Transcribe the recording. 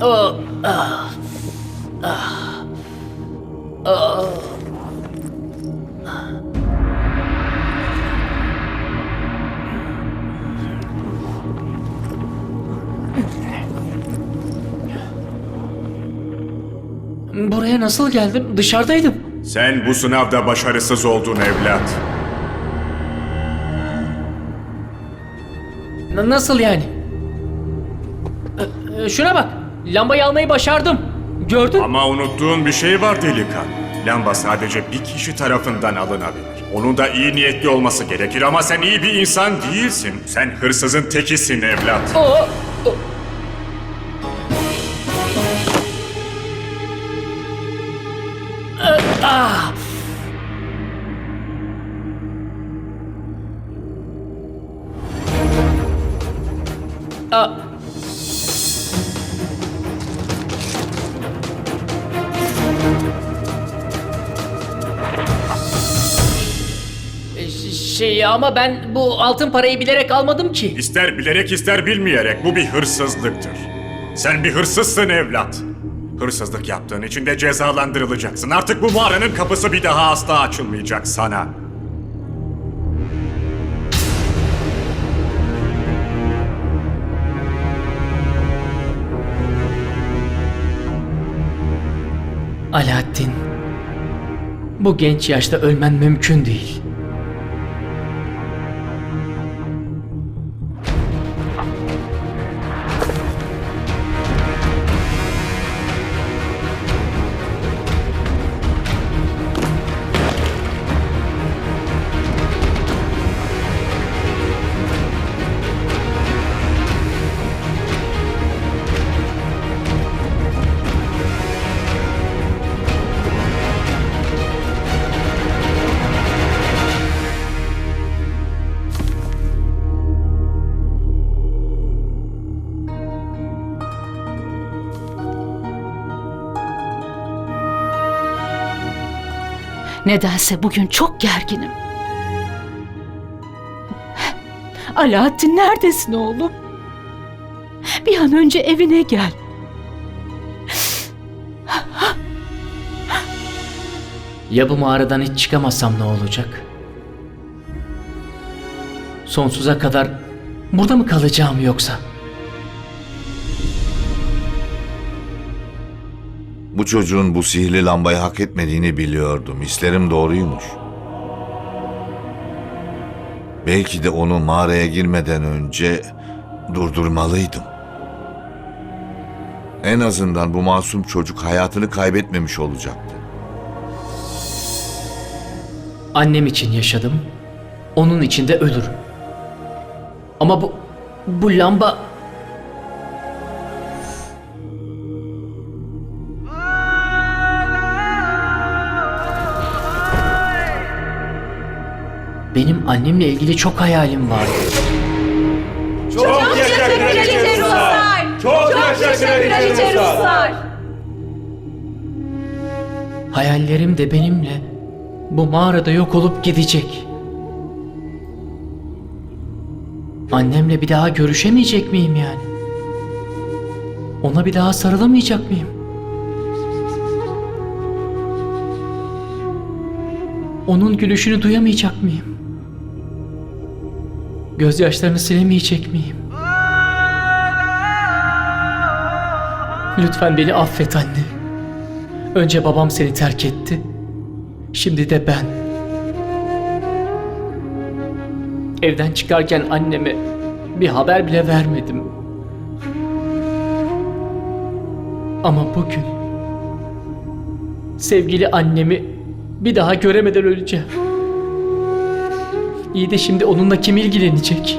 Oh, ah, ah, ah. Buraya nasıl geldim? Dışarıdaydım. Sen bu sınavda başarısız oldun evlat. N- nasıl yani? Ee, Şuna bak. Lambayı almayı başardım. Gördün? Ama unuttuğun bir şey var delikanlı. Lamba sadece bir kişi tarafından alınabilir. Onun da iyi niyetli olması gerekir ama sen iyi bir insan değilsin. Sen hırsızın tekisin evlat. O, o-! Ah! Şey ama ben bu altın parayı bilerek almadım ki. İster bilerek ister bilmeyerek bu bir hırsızlıktır. Sen bir hırsızsın evlat. Hırsızlık yaptığın için de cezalandırılacaksın. Artık bu mağaranın kapısı bir daha asla açılmayacak sana. Alaaddin, bu genç yaşta ölmen mümkün değil. Nedense bugün çok gerginim. Alaaddin neredesin oğlum? Bir an önce evine gel. Ya bu mağaradan hiç çıkamazsam ne olacak? Sonsuza kadar burada mı kalacağım yoksa? Bu çocuğun bu sihirli lambayı hak etmediğini biliyordum. Hislerim doğruymuş. Belki de onu mağaraya girmeden önce durdurmalıydım. En azından bu masum çocuk hayatını kaybetmemiş olacaktı. Annem için yaşadım. Onun için de ölürüm. Ama bu bu lamba Benim annemle ilgili çok hayalim vardı. Çok yaşa kraliçe Ruslar! Çok yaşa kraliçe Ruslar! Hayallerim de benimle bu mağarada yok olup gidecek. Annemle bir daha görüşemeyecek miyim yani? Ona bir daha sarılamayacak mıyım? Onun gülüşünü duyamayacak mıyım? Gözyaşlarını silemeyecek miyim? Lütfen beni affet anne. Önce babam seni terk etti. Şimdi de ben. Evden çıkarken anneme bir haber bile vermedim. Ama bugün sevgili annemi bir daha göremeden öleceğim. İyi de şimdi onunla kim ilgilenecek?